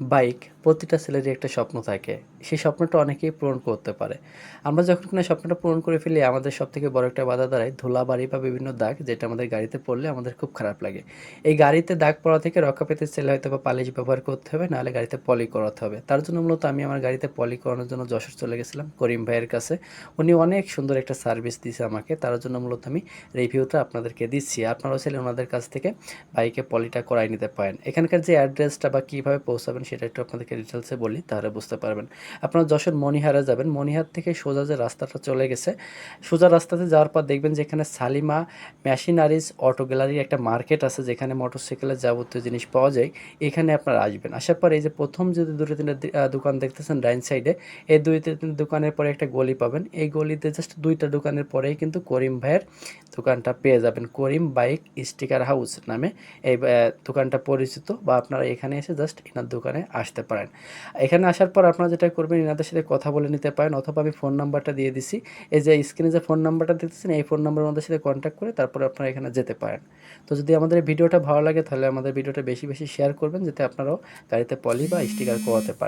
Bike প্রতিটা ছেলেরই একটা স্বপ্ন থাকে। সেই স্বপ্নটা অনেকেই পূরণ করতে পারে। আমরা যখন কোনো স্বপ্নটা পূরণ করে ফেলি, আমাদের সব থেকে বড় একটা বাধা দাঁড়ায় ধুলাবাড়ি বা বিভিন্ন দাগ যেটা আমাদের গাড়িতে পড়লে আমাদের খুব খারাপ লাগে। এই গাড়িতে দাগ পড়া থেকে রক্ষা পেতে ছেলে হয়তো বা পালিশ ব্যবহার করতে হবে, নাহলে গাড়িতে পলি করাতে হবে। তার জন্য মূলত আমি আমার গাড়িতে পলি করানোর জন্য যশোর চলে গেছিলাম করিম ভাইয়ের কাছে। উনি অনেক সুন্দর একটা সার্ভিস দিয়েছে আমাকে। তার জন্য মূলত আমি রিভিউটা আপনাদেরকে দিচ্ছি। আপনারাও ছেলে ওনাদের কাছ থেকে বাইকে পলিটা করাই নিতে পারেন। এখানকার যে অ্যাড্রেসটা বা কীভাবে পৌঁছাবেন সেটা একটু আপনাদেরকে ডিটেলসে বলি, তাহলে বুঝতে পারবেন। আপনারা যশোর মণিহারে যাবেন। মণিহার থেকে সোজা যে রাস্তাটা চলে গেছে, সোজা রাস্তাতে যাওয়ার পর দেখবেন যে এখানে সালিমা মেশিনারিজ অটো গ্যালারির একটা মার্কেট আছে, যেখানে মোটরসাইকেলের যাবতীয় জিনিস পাওয়া যায়। এখানে আপনারা আসবেন। আসার পর এই যে প্রথম যে দুটো তিনটে দোকান দেখতেছেন ডাইন সাইডে, এই দুই তিন দোকানের পরে একটা গলি পাবেন। এই গলিতে জাস্ট দুইটা দোকানের পরেই কিন্তু করিম ভাইয়ের দোকানটা পেয়ে যাবেন করিম বাইক স্টিকার হাউস নামে। এই দোকানটা পরিচিত বা আপনারা এখানে এসে জাস্ট এনার দোকানে আসতে পারেন। এখানে আসার পর আপনারা যেটা করবেন, এনাদের সাথে কথা বলে নিতে পারেন অথবা আমি ফোন নাম্বারটা দিয়ে দিছি। এই যে স্ক্রিনে যে ফোন নাম্বারটা দেখতেছেন এই ফোন নাম্বার মধ্যে সাথে কন্ট্যাক্ট করে তারপরে আপনারা এখানে যেতে পারেন। তো যদি আমাদের ভিডিওটা ভালো লাগে, তাহলে আমাদের ভিডিওটা বেশি বেশি শেয়ার করবেন, যাতে আপনারাও গাড়িতে পলি বা স্টিকার করাতে পারেন।